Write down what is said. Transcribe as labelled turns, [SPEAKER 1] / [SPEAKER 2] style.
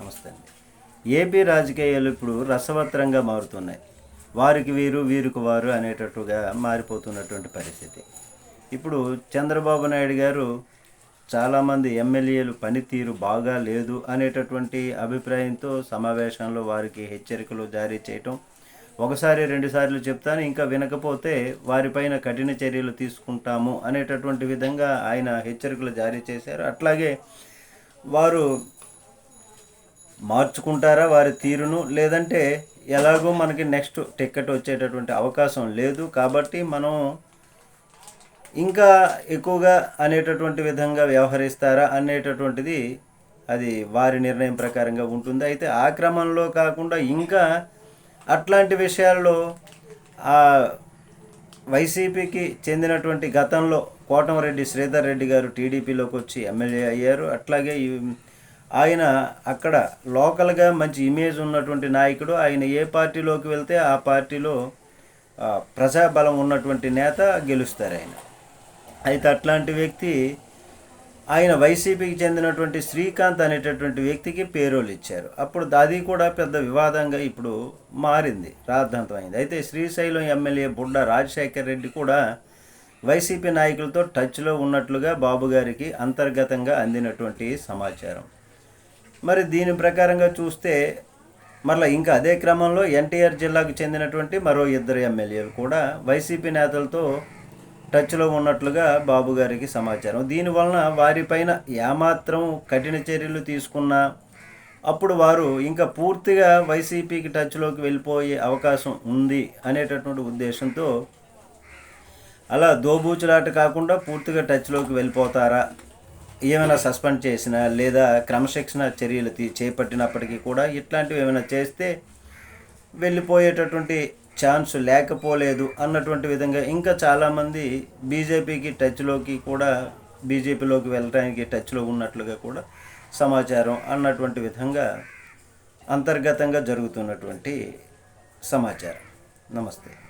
[SPEAKER 1] నమస్తే అండి. ఏపీ రాజకీయాలు ఇప్పుడు రసవత్రంగా మారుతున్నాయి. వారికి వీరు వీరికి వారు అనేటట్టుగా మారిపోతున్నటువంటి పరిస్థితి. ఇప్పుడు చంద్రబాబు నాయుడు గారు చాలామంది ఎమ్మెల్యేలు పనితీరు బాగా లేదు అనేటటువంటి అభిప్రాయంతో సమావేశంలో వారికి హెచ్చరికలు జారీ చేయటం ఒకసారి రెండుసార్లు చెప్తాను ఇంకా వినకపోతే వారిపైన కఠిన చర్యలు తీసుకుంటాము అనేటటువంటి విధంగా ఆయన హెచ్చరికలు జారీ చేశారు. అట్లాగే వారు మార్చుకుంటారా వారి తీరును? లేదంటే ఎలాగో మనకి నెక్స్ట్ టికెట్ వచ్చేటటువంటి అవకాశం లేదు కాబట్టి మనం ఇంకా ఎక్కువగా అనేటటువంటి విధంగా వ్యవహరిస్తారా అనేటటువంటిది అది వారి నిర్ణయం ప్రకారంగా ఉంటుంది? అయితే ఆ క్రమంలో కాకుండా ఇంకా అట్లాంటి విషయాల్లో ఆ వైసీపీకి చెందినటువంటి గతంలో కోటమరెడ్డి శ్రీధర్ రెడ్డి గారు టీడీపీలోకి వచ్చి ఎమ్మెల్యే అయ్యారు. అట్లాగే ఈ- ఆయన అక్కడ లోకల్గా మంచి ఇమేజ్ ఉన్నటువంటి నాయకుడు. ఆయన ఏ పార్టీలోకి వెళ్తే ఆ పార్టీలో ప్రజాబలం ఉన్నటువంటి నేత గెలుస్తారు ఆయన. అయితే అట్లాంటి వ్యక్తి ఆయన వైసీపీకి చెందినటువంటి శ్రీకాంత్ అనేటటువంటి వ్యక్తికి పేరోలు ఇచ్చారు. అప్పుడు అది కూడా పెద్ద వివాదంగా ఇప్పుడు మారింది రాద్ధాంతమైంది. అయితే శ్రీశైలం ఎమ్మెల్యే బుడ్డ రాజశేఖర్ రెడ్డి కూడా వైసీపీ నాయకులతో టచ్లో ఉన్నట్లుగా బాబు గారికి అంతర్గతంగా అందినటువంటి సమాచారం. మరి దీని ప్రకారంగా చూస్తే మరలా ఇంకా అదే క్రమంలో ఎన్టీఆర్ జిల్లాకు చెందినటువంటి మరో ఇద్దరు ఎమ్మెల్యేలు కూడా వైసీపీ నేతలతో టచ్లో ఉన్నట్లుగా బాబు గారికి సమాచారం. దీనివలన వారిపైన ఏమాత్రం కఠిన చర్యలు తీసుకున్నా అప్పుడు వారు ఇంకా పూర్తిగా వైసీపీకి టచ్లోకి వెళ్ళిపోయే అవకాశం ఉంది అనేటటువంటి ఉద్దేశంతో అలా దోబూచులాట కాకుండా పూర్తిగా టచ్లోకి వెళ్ళిపోతారా ఏమైనా సస్పెండ్ చేసినా లేదా క్రమశిక్షణ చర్యలు చేపట్టినప్పటికీ కూడా ఇట్లాంటివి ఏమైనా చేస్తే వెళ్ళిపోయేటటువంటి ఛాన్స్ లేకపోలేదు అన్నటువంటి విధంగా ఇంకా చాలామంది బీజేపీకి టచ్లోకి కూడా బీజేపీలోకి వెళ్ళడానికి టచ్లో ఉన్నట్లుగా కూడా సమాచారం అన్నటువంటి విధంగా అంతర్గతంగా జరుగుతున్నటువంటి సమాచారం. నమస్తే.